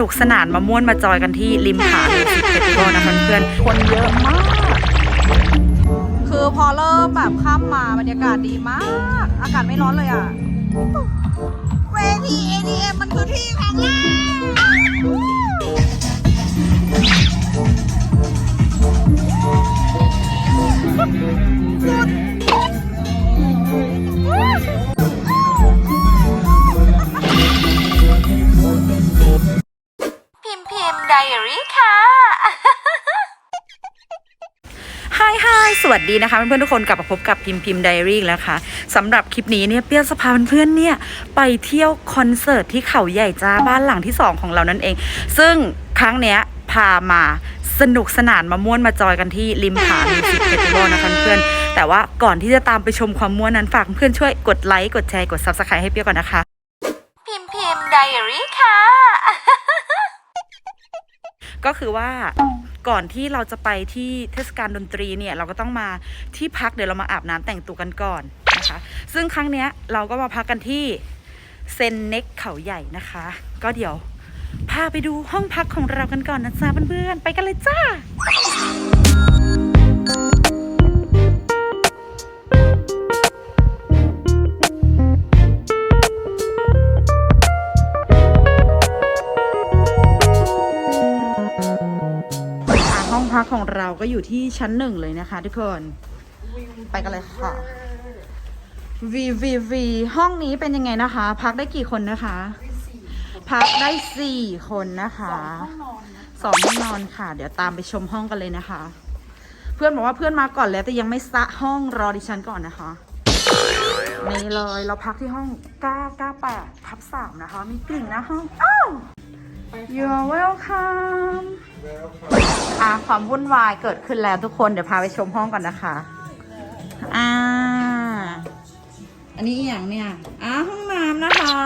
สนุกสนานมาม่วนมาจอยกันที่ริมผามิวสิกเฟสติวัลนะคะเพื่อนๆคนเยอะมาก คือพอเริ่มแบบข้ามมาบรรยากาศดีมาก อากาศไม่ร้อนเลยอะ เวที ADM มันคือที่ของเราพิ ค่ะ ฮายฮายสวัสดีนะคะเพื่อนๆทุกคนกลับมาพบกับพิมพิมไดอารี่อีกแล้วค่ะสำหรับคลิปนี้เนี่ยเปี้ยวสพาเพื่อนๆเนี่ยไปเที่ยวคอนเสิร์ตที่เขาใหญ่จ้าบ้านหลังที่2ของเรานั่นเอง ซึ่งครั้งเนี้ยพามาสนุกสนานมาม่วนมาจอยกันที่ริมผามิวสิกเฟสติวัลนะคะเพื่อนๆแต่ว่าก่อนที่จะตามไปชมความม่วนนั้นฝากเพื่อนๆช่วยกดไลค์กดแชร์กด subscribe ให้เปี้ยวก่อนนะคะ พิมพิมไดอารี่ค่ะ ก็คือว่าก่อนที่เราจะไปที่เทศกาลดนตรีเนี่ยเราก็ต้องมาที่พักเดี๋ยวเรามาอาบน้ำแต่งตัวกันก่อนนะคะ ซึ่งครั้งเนี้ยเราก็มาพักกันที่เซนเน็กเขาใหญ่นะคะ ก็เดี๋ยวพาไปดูห้องพักของเรากันก่อนนะจ๊ะเพื่อนๆไปกันเลยจ้า ราก็อยู่ที่ชั้นหนึ่งเลยนะคะ ทุกคน ไปกันเลยค่ะ V V V ห้องนี้เป็นยังไงนะคะ พักได้กี่คนนะคะ พักได้สี่คนนะคะสองห้องนอนค่ะ เดี๋ยวตามไปชมห้องกันเลยนะคะ เพื่อนบอกว่าเพื่อนมาก่อนแล้วแต่ยังไม่ซะห้องรอดิฉันก่อนนะคะนี่เลยเราพักที่ห้อง998ทับ3นะคะ มีกลิ่นนะห้อง อ้าว You're welcome อะความวุ่นวายเกิดขึ้นแล้วทุกคน เดี๋ยวพาไปชมห้องก่อนนะคะ อ่า อันนี้อหย่างเนี่ย อ่าห้องน้ำนะคะ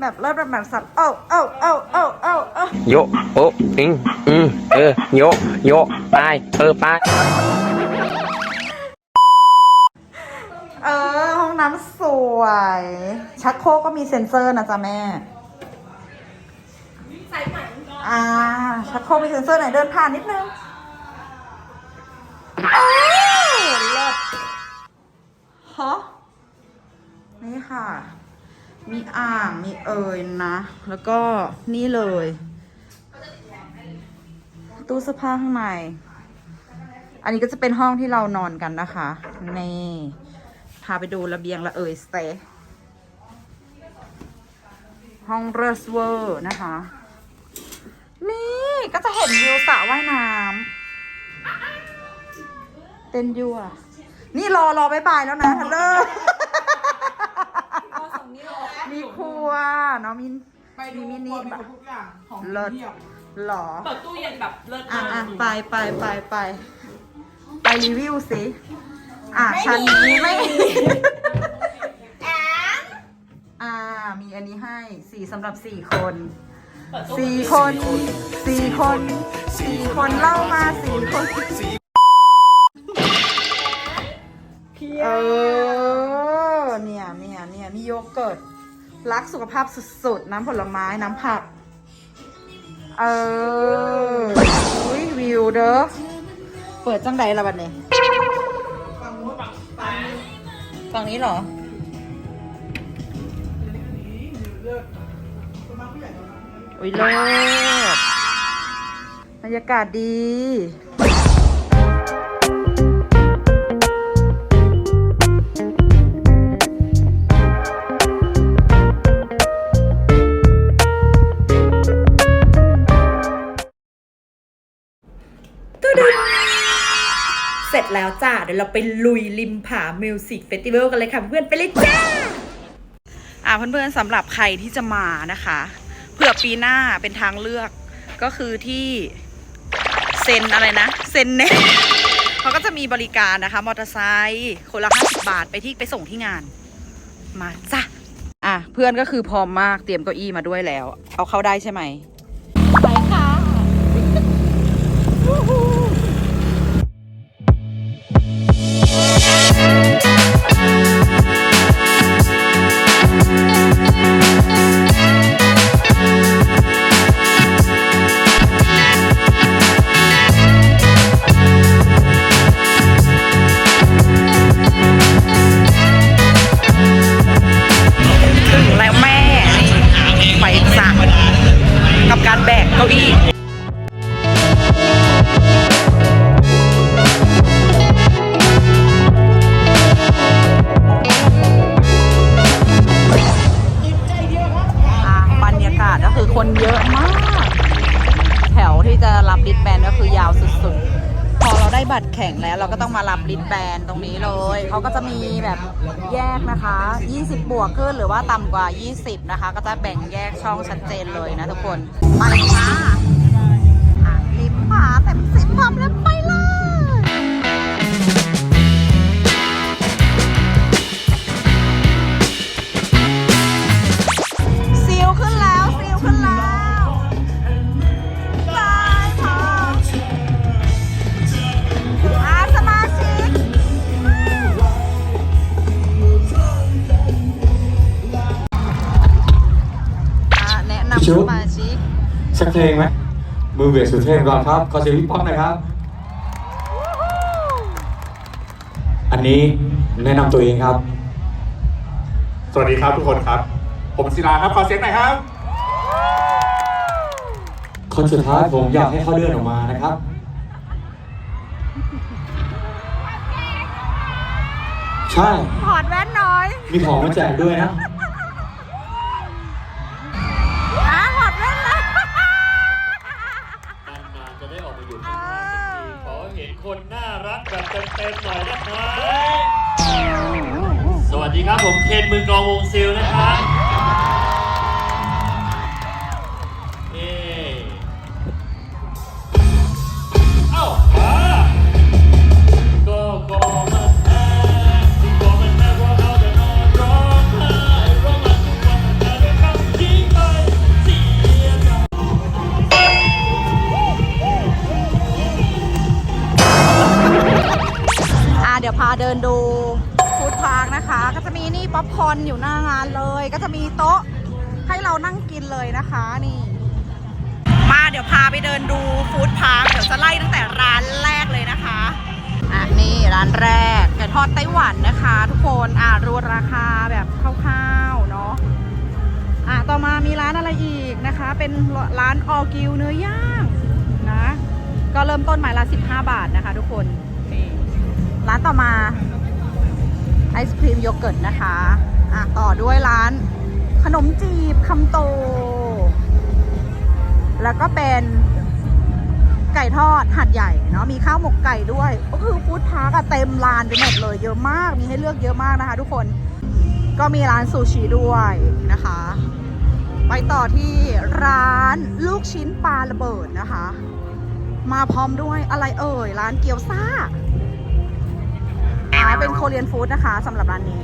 แบบเลิศแบบแบบสับเอ้าเอ้าเอ้าเอ้าเอ้าเอ้าโยโอะอิงอืมเออโยโยไปเออไปเออห้องน้ำสวย ชักโครกก็มีเซ็นเซอร์นะจ๊ะแม่ อ่าชักโครกมีเซ็นเซอร์ไหนเดินผ่านนิดนึงอ้าวเลิศฮะนี่ค่ะ มีอ่าง มีเอ่ยนะ แล้วก็นี่เลย ตู้เสื้อผ้าข้างใน อันนี้ก็จะเป็นห้องที่เรานอนกันนะคะ นี่พาไปดูระเบียงละเอ่ยสเตย์ห้องเรสเวอร์นะคะ นี่ก็จะเห็นวิวสระว่ายน้ำเต้นยั่วนี่รอรอบายบายแล้วนะฮัลโหลมีครัวเนาะมีไปดูมีมินิครัวมีแบครบบทุกอย่างของเลิศเทียบหรอเปิดตู้เย็นแบบเลิศอะมากอะไปไปไปไปไปรีวิวสิอะชั้นนี้ไม่อ่ามีอันนี้ให้สี่สำหรับสี่คนเปิดตู้ สี่คนสี่คนสี่คนเล่ามาสี่คนเออเนี่ยเนี่ยเนี่ยมีโยเกิร์ตรักสุขภาพสุดๆ น้ำผลไม้น้ำผัก เอออุ้ยวิวเด้อเปิดจังใดละบัดนี้ฝั่งนี้เหรอ อุ้ยเลิศบรรยากาศดีตัวดึงเสร็จแล้วจ้า เดี๋ยวเราไปลุยริมผามิวสิกเฟสติวัลกันเลยค่ะเพื่อนไปเลยจ้า อ่าเพื่อนๆสำหรับใครที่จะมานะคะเผื่อ ปีหน้าเป็นทางเลือกก็คือที่เซนอะไรนะเซนเน็ตเขาก็จะมีบริการนะคะมอเตอร์ไซค์คนละ50บาทไปที่ไปส่งที่งาน มาจ้ะอะเพื่อนก็คือพร้อมมากเตรียมเก้าอี้มาด้วยแล้ว เอาเข้าได้ใช่ไหมไปค่ะ Thank การแบกเก้าอี้อะบรรยากาศก็คือคนเยอะมาก แถวที่จะรับลิสแบนก็คือยาวสุดๆ พอเราได้บัตรแข่งแล้วเราก็ต้องมารับลิสแบนตรงนี้เลย เขาก็จะมีแบบ แยกนะคะ 20 บวกขึ้นหรือว่าต่ำกว่า 20 นะคะ ก็จะแบ่งแยกช่องชัดเจนเลยนะทุกคน ไปค่ะลิ้มผาเต็มสิบพร้อมแล้ว สักเพลงไหมมือเบสสุดเทพก่อนครับขอเสียงพี่ป๊อกหน่อยครับ อันนี้แนะนำตัวเองครับ สวัสดีครับทุกคนครับ ผมศิลาครับขอเสียงหน่อยครับ คนสุดท้ายผมอยากให้เขาเดินออกมานะครับ ใช่ ถอดแว่นน้อย มีของมาแจกด้วยนะ มือกลองวงซิลนะครับเอ๊เอ้ามาก็ก็มันแพ้ก็มันแพ้เพราเราจะนอนร้องไห้ร้องมันทุกวันแต่ด้วยคำทิ้งไปเสียใจ อะเดี๋ยวพาเดินดู นี่ป๊อปคอนอยู่หน้างานเลย ก็จะมีโต๊ะให้เรานั่งกินเลยนะคะนี่ มาเดี๋ยวพาไปเดินดูฟู้ดพาร์คเดี๋ยวจะไล่ตั้งแต่ร้านแรกเลยนะคะอะนี่ร้านแรกไก่ทอดไต้หวันนะคะ ทุกคนอะรูราคาแบบคร่าวๆเนาะอะต่อมามีร้านอะไรอีกนะคะ เป็นร้านออกิวเนื้อย่างนะ ก็เริ่มต้นหมายละ 15 บาทนะคะ ทุกคนนี่ร้านต่อมา ศครีมโยเกิร์ตนะคะอะต่อด้วยร้าน ขนมจีบคำโต แล้วก็เป็นไก่ทอดหัดใหญ่เนาะมีข้าวหมกไก่ด้วย ก็คือฟู้ดพาร์กเต็มลานไปหมดเลยเยอะมากมีให้เลือกเยอะมากนะคะ ทุกคนก็มีร้านซูชิด้วยนะคะ ไปต่อที่ร้านลูกชิ้นปลาระเบิดนะคะ มาพร้อมด้วยอะไรเอ่ย ร้านเกี๊ยวซ่าอ่า เป็นโคเรียนฟู้ดนะคะสำหรับร้านนี้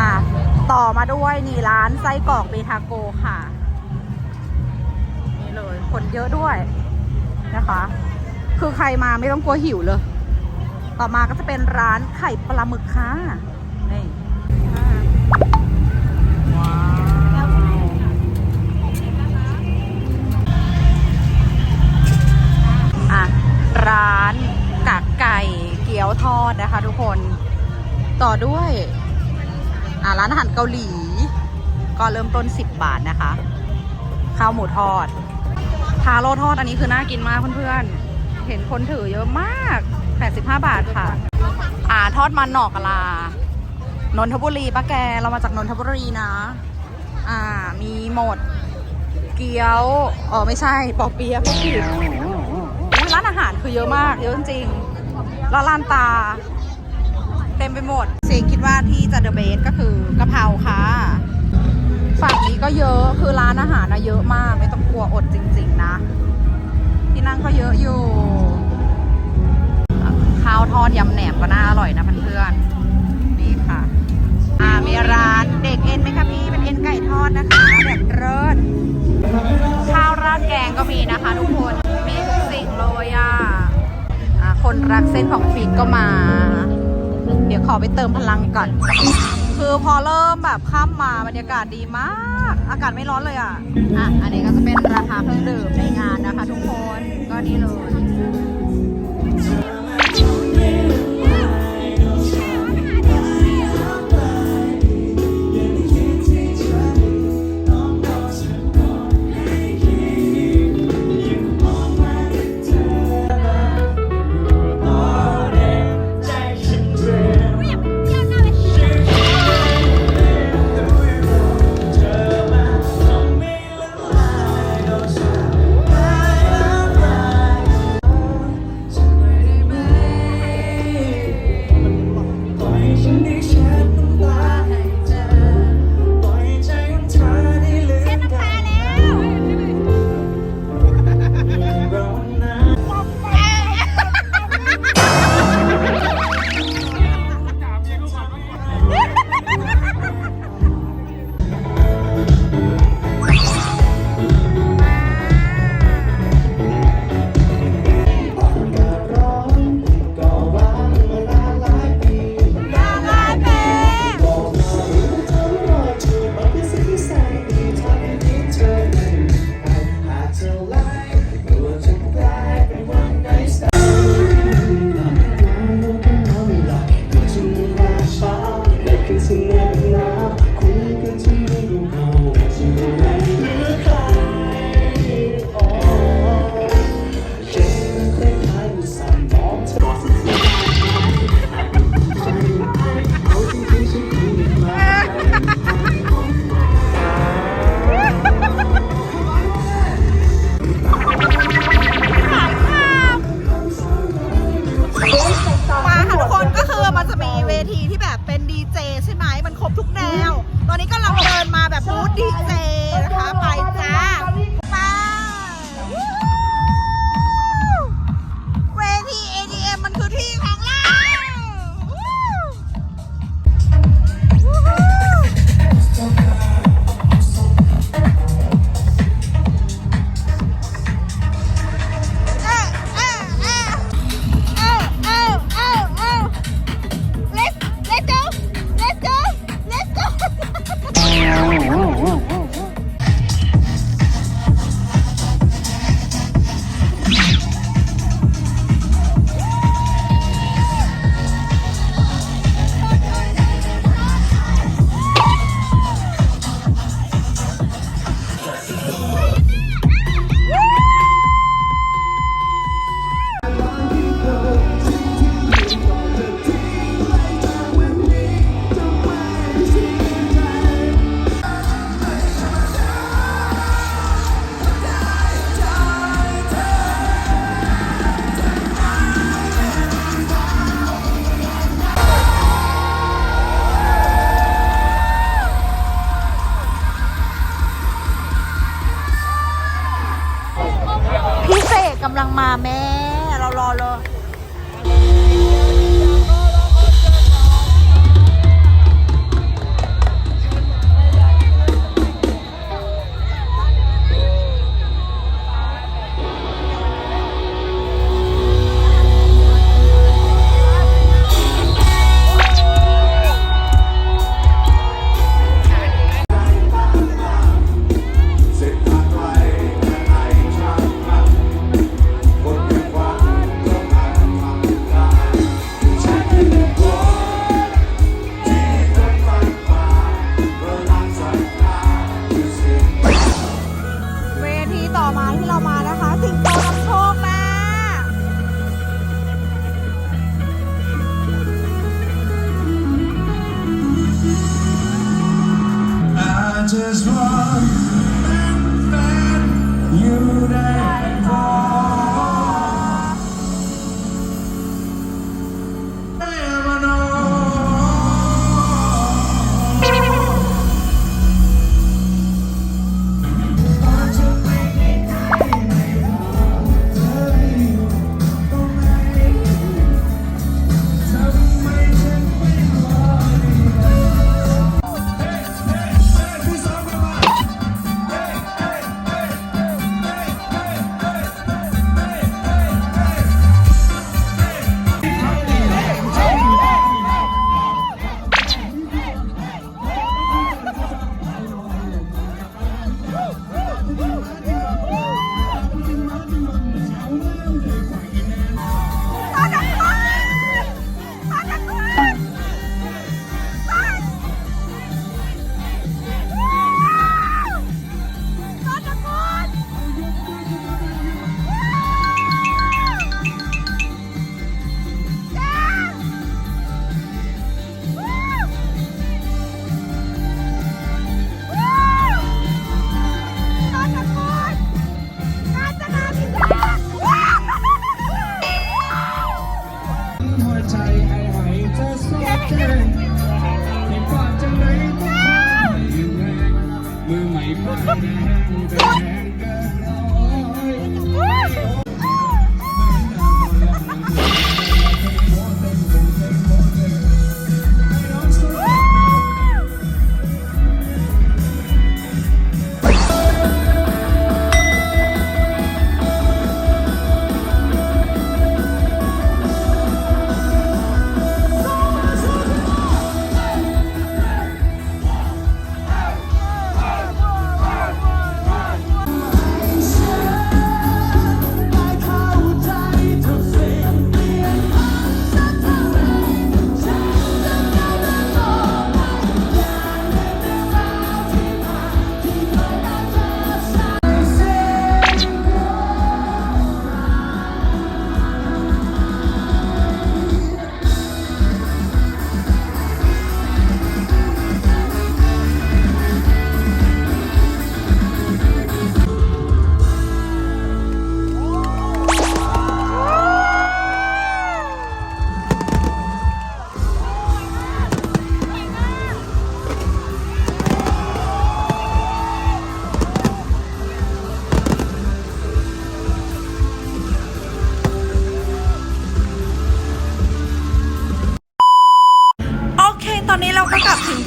อะ ต่อมาด้วยนี่ร้านไส้กรอกเบทาโกค่ะ นี่เลย คนเยอะด้วยนะคะ คือใครมาไม่ต้องกลัวหิวเลย ต่อมาก็จะเป็นร้านไข่ปลาหมึกค่ะ นี่ว้าวอะร้านกากไก่เกี๊ยวทอดนะคะทุกคน ต่อด้วย อะร้านอาหารเกาหลี ก็เริ่มต้น 10 บาทนะคะ ข้าวหมูทอด ทาโร่ทอดอันนี้คือน่ากินมากเพื่อนๆ เห็นคนถือเยอะมาก 85 บาทค่ะ อ่าทอดมันหนอกกะลานนทบุรีป้าแก เรามาจากนนทบุรีนะ อ่า มีหมด เกี๊ยวเออไม่ใช่ ปอเปี๊ยะพวกผิดอุ๊ยร้านอาหารคือเยอะมาก เยอะจริงๆแล้วร้านตา เต็มไปหมดเสียงคิดว่าที่จะเดอะเบสก็คือกะเพราค่ะ ฝั่งนี้ก็เยอะคือร้านอาหารนะเยอะมากไม่ต้องกลัวอดจริง ๆ นะ ที่นั่งก็เยอะอยู่ ข้าวทอดยำแหนมก็น่าอร่อยนะเพื่อนๆนี่ค่ะ อ่ามีร้านเด็กเอ็นไหมคะพี่เป็นเอ็นไก่ทอดนะคะแบบเลิศข้าวราดแกงก็มีนะคะทุกคนมีทุกสิ่งเลยอะอ่าคนรักเส้นของฟิกก็มา เดี๋ยวขอไปเติมพลังก่อน คือพอเริ่มแบบค่ำมาบรรยากาศดีมาก อากาศไม่ร้อนเลยอะ อะ อันนี้ก็จะเป็นราคาเครื่องดื่มในงานนะคะทุกคน ก็นี่เลย ทุกแนว ตอนนี้ก็เราเดินมาแบบบูธดีเซ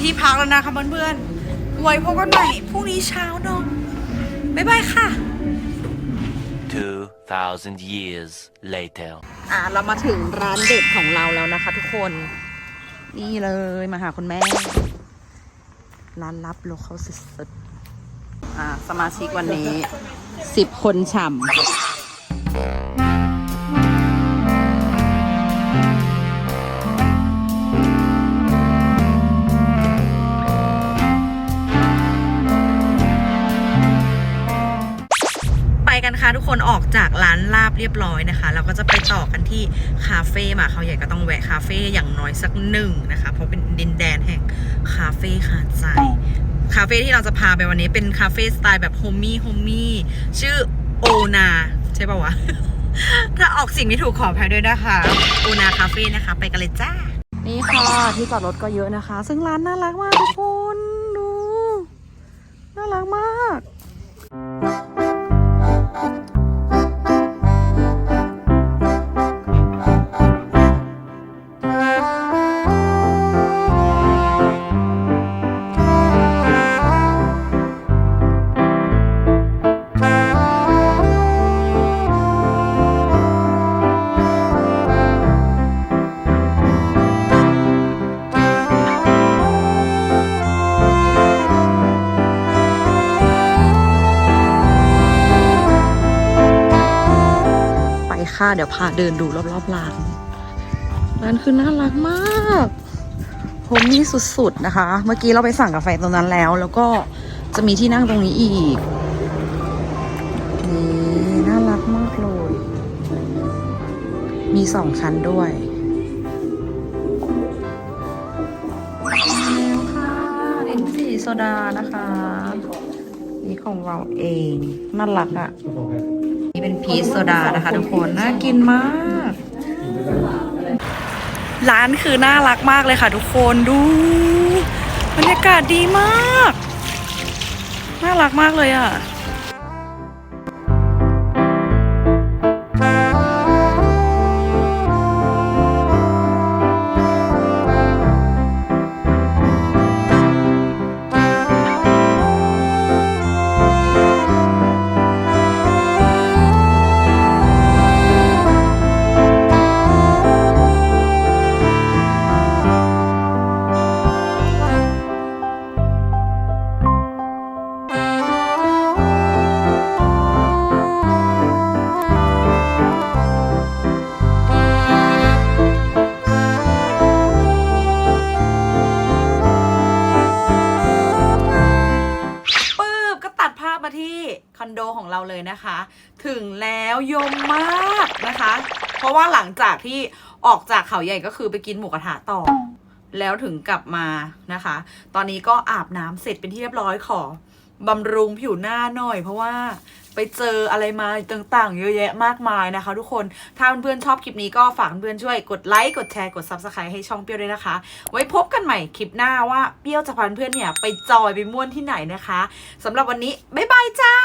นะคะเพื่อนๆไว้พบกันใหม่พรุ่งนี้เช้าเนอะบ๊ายบายค่ะ 2,000 years later. อะเรามาถึงร้านเด็ดของเราแล้วนะคะทุกคน นี่เลยมาหาคุณแม่ ร้านลับโลเคอลสุดๆอะสมาชิกวันนี้สิบคนฉ่ำ กันค่ะทุกคนออกจากร้านลาบเรียบร้อยนะคะ เราก็จะไปต่อกันที่คาเฟ่มาเขาใหญ่ก็ต้องแวะคาเฟ่อย่างน้อยสักหนึ่งนะคะ เพราะเป็นดินแดนแห่งคาเฟ่หาดทรายคาเฟ่ที่เราจะพาไปวันนี้เป็นคาเฟ่สไตล์แบบโฮมมี่โฮมมี่ชื่อโอนาใช่ปะวะ ถ้าออกสิ่งที่ถูกขออภัยด้วยนะคะโอนาคาเฟ่นะคะ ไปกันเลยจ้า นี่ค่ะ ที่จอดรถก็เยอะนะคะ ซึ่งร้านน่ารักมากทุกคน เดี๋ยวพาเดินดูรอบๆร้าน ร้านคือน่ารักมากโฮมนี่สุดๆนะคะ เมื่อกี้เราไปสั่งกาแฟตรงนั้นแล้ว แล้วก็จะมีที่นั่งตรงนี้อีก นี่น่ารักมากเลย มีสองชั้นด้วยแล้วค่ะลิ้นซีโซดานะคะ นี่ของเราเอง น่ารักอะ่ะ พีชโซดานะคะทุกคน น่ากินมาก ร้านคือน่ารักมากเลยค่ะทุกคนดูบรรยากาศดีมาก น่ารักมากเลยอะ ราะว่าหลังจากที่ออกจากเขาใหญ่ก็คือไปกินหมูกระทะต่อ แล้วถึงกลับมานะคะ ตอนนี้ก็อาบน้ำเสร็จเป็นที่เรียบร้อยขอบำรุงผิวหน้าหน่อย เพราะว่าไปเจออะไรมาต่างๆ เยอะแยะมากมายนะคะ ทุกคน ถ้าเพื่อนๆชอบคลิปนี้ก็ฝากเพื่อนช่วยกดไลค์ กดแชร์ กด Subscribe ให้ช่องเปรี้ยวด้วยนะคะ ไว้พบกันใหม่คลิปหน้าว่าเปรี้ยวจะพาเพื่อนเนี่ยไปจอยไปม่วนที่ไหนนะคะสำหรับวันนี้ บ๊ายบายจ้า